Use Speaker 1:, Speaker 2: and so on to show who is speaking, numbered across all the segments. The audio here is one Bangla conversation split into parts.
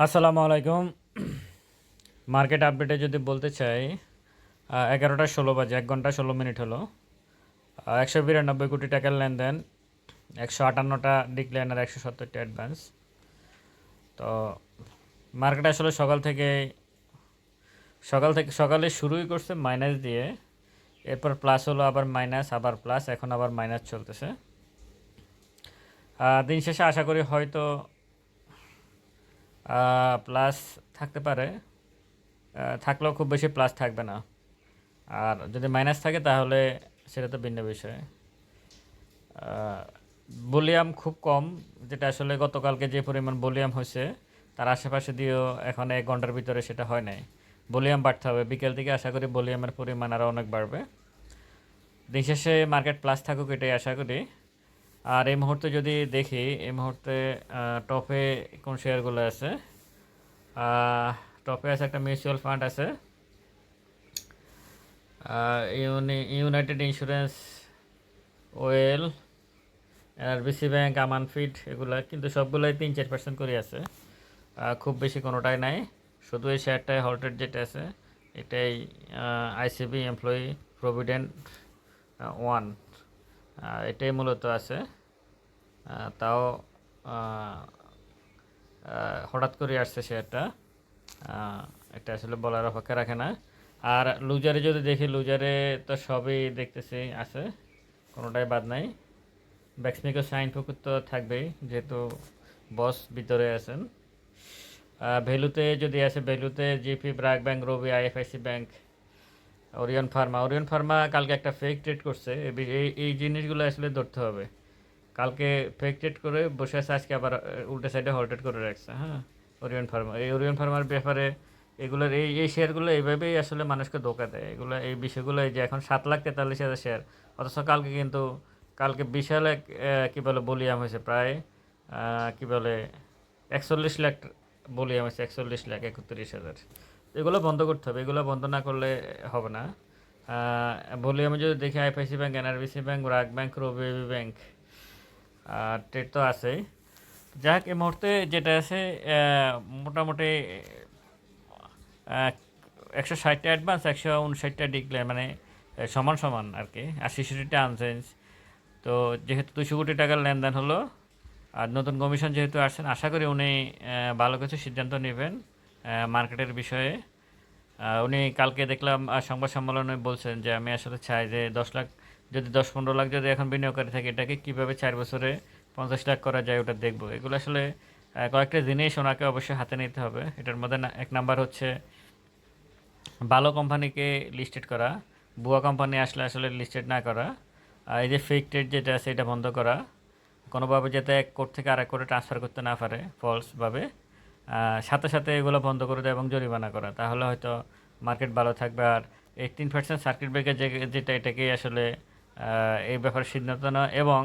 Speaker 1: আসসালামু আলাইকুম। মার্কেট আপডেটে যদি বলতে চাই এগারোটা ষোলো বাজে, এক ঘণ্টা ষোলো মিনিট হলো। একশো বিরানব্বই কোটি টাকার লেনদেন, একশো আটান্নটা ডিক্লাইন একশো সত্তরটা অ্যাডভান্স। তো মার্কেট আসলে সকাল থেকে সকাল থেকে, সকালে শুরুই করছে মাইনাস দিয়ে, এরপর প্লাস হলো, আবার মাইনাস, আবার প্লাস, এখন আবার মাইনাস চলতেছে। দিন শেষে আশা করি হয়তো প্লাস থাকতে পারে। থাকলেও খুব বেশি প্লাস থাকবে না। আর যদি মাইনাস থাকে তাহলে সেটা তো ভিন্ন বিষয়। ভলিউম খুব কম, যেটা আসলে গতকালকে যে পরিমাণ ভলিউম হয়েছে, তার আশেপাশে দিয়েও এখন এক ঘণ্টার ভিতরে সেটা হয় নাই। ভলিউম বাড়তে হবে। বিকেল থেকে আশা করি ভলিউমের পরিমাণ আরও অনেক বাড়বে। দিন শেষে মার্কেট প্লাস থাকুক এটাই আশা করি। আর এই মুহূর্তে যদি দেখি, এই মুহূর্তে টপে কোন শেয়ারগুলো আছে? টপে আছে একটা মিউচুয়াল ফান্ড আছে। Uni united insurance well RBC bank Aman feed এগুলা কিন্তু সবগুলোই তিন চার পার্সেন্ট করে আছে। খুব বেশি কোনোটাই নাই। শুধু এই শেয়ারটাই হল্টেড যেটা আছে, এটাই আইসিবি এমপ্লয়ি প্রভিডেন্ট ওয়ান এটাই মূলত আছে। তাও হঠাৎ করে আসছে শেয়ারটা এটা আসলে বলার অপেক্ষা রাখে না। আর লুজারে যদি দেখি, লুজারে তো সবই দেখতেছি, আছে। কোনোটাই বাদ নাই। ব্যাক্সমিকো সাইন পুকুর তো থাকবেই, যেহেতু বস ভিতরে আছেন। ভ্যালুতে যদি আসে ভ্যালুতে GP BRAC bank Robi IFIC bank Orion pharma. Orion pharma কালকে একটা ফেক ট্রেড করছে। এই এই জিনিসগুলো আসলে ধরতে হবে। কালকে ফেক ট্রেড করে বসে আছে, আজকে আবার উল্টা সাইডে হল্টেড করে রাখছে হ্যাঁ? ওরিয়ন ফার্মা এই ওরিয়ন ফার্মার ব্যাপারে এগুলোর এই এই শেয়ারগুলো এইভাবেই আসলে মানুষকে ধোকা দেয়। এগুলো এই বিষয়গুলো যে এখন সাত লাখ তেতাল্লিশ হাজার শেয়ার, অথচ কালকে কিন্তু, কালকে বিশাল এক কী বলে বলিয়াম হয়েছে প্রায় কী বলে, একচল্লিশ লাখ বলিয়াম হয়েছে, একচল্লিশ লাখ একত্রিশ হাজার। এগুলো বন্ধ করতে হবে, এগুলো বন্ধ না করলে হবে না। ভলিউমে যদি দেখি IPIC bank NRBC bank BRAC bank, Robi bank, আর ট্রেড তো আছেই। যাক, এই মুহূর্তে যেটা আছে মোটামুটি একশো ষাটটা অ্যাডভান্স একশো উনষাটটা ডিক্লেয়ার মানে সমান সমান আর কি আর শিশুটিটা আনচেঞ্জ তো যেহেতু দুশো কোটি টাকার লেনদেন হলো, আর নতুন কমিশন যেহেতু আসছেন, আশা করি উনি ভালো কিছু সিদ্ধান্ত নেবেন। মার্কেটের বিষয়ে। উনি কালকে দেখলাম সংবাদ সম্মেলনে বলছেন যে, আমি আসলে চাই যে দশ লাখ, যদি দশ পনেরো লাখ যদি এখন বিনিয়োগকারী থাকে, এটাকে কীভাবে চার বছরে পঞ্চাশ লাখ করা যায় ওটা দেখব? এগুলো আসলে কয়েকটা জিনিস ওনাকে অবশ্যই হাতে নিতে হবে। এটার মধ্যে এক নাম্বার হচ্ছে, ভালো কোম্পানিকে লিস্টেড করা বুয়া কোম্পানি আসলে আসলে লিস্টেড না করা এই যে ফেক ট্রেড যেটা আছে, এটা বন্ধ করা, কোনোভাবে যাতে এক কোর্ট থেকে আরেক কোর্টে ট্রান্সফার করতে না পারে ফলসভাবে সাথে সাথে এগুলো বন্ধ করে দেয় এবং জরিমানা করা। তাহলে হয়তো মার্কেট ভালো থাকবে আর এইটিন পার্সেন্ট সার্কিট ব্রেকার যে, যেটা এটাকেই আসলে এই ব্যাপারে সিদ্ধান্ত নেওয়া এবং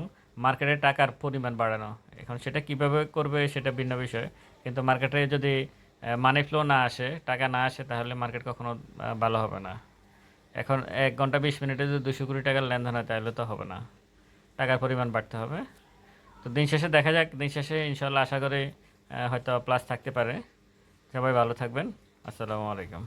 Speaker 1: মার্কেটে টাকার পরিমাণ বাড়ানো। এখন সেটা কীভাবে করবে সেটা ভিন্ন বিষয়। কিন্তু মার্কেটে যদি মানি ফ্লো না আসে, টাকা না আসে, তাহলে মার্কেট কখনো ভালো হবে না। এখন এক ঘণ্টা বিশ মিনিটে যদি দুশো কোটি টাকার লেনদেন হয়, তাহলে তো হবে না। টাকার পরিমাণ বাড়তে হবে। তো দিন শেষে দেখা যাক, দিন শেষে ইনশাল্লাহ আশা করি হয়তো প্লাস থাকতে পারে। সবাই ভালো থাকবেন। আসসালামু আলাইকুম।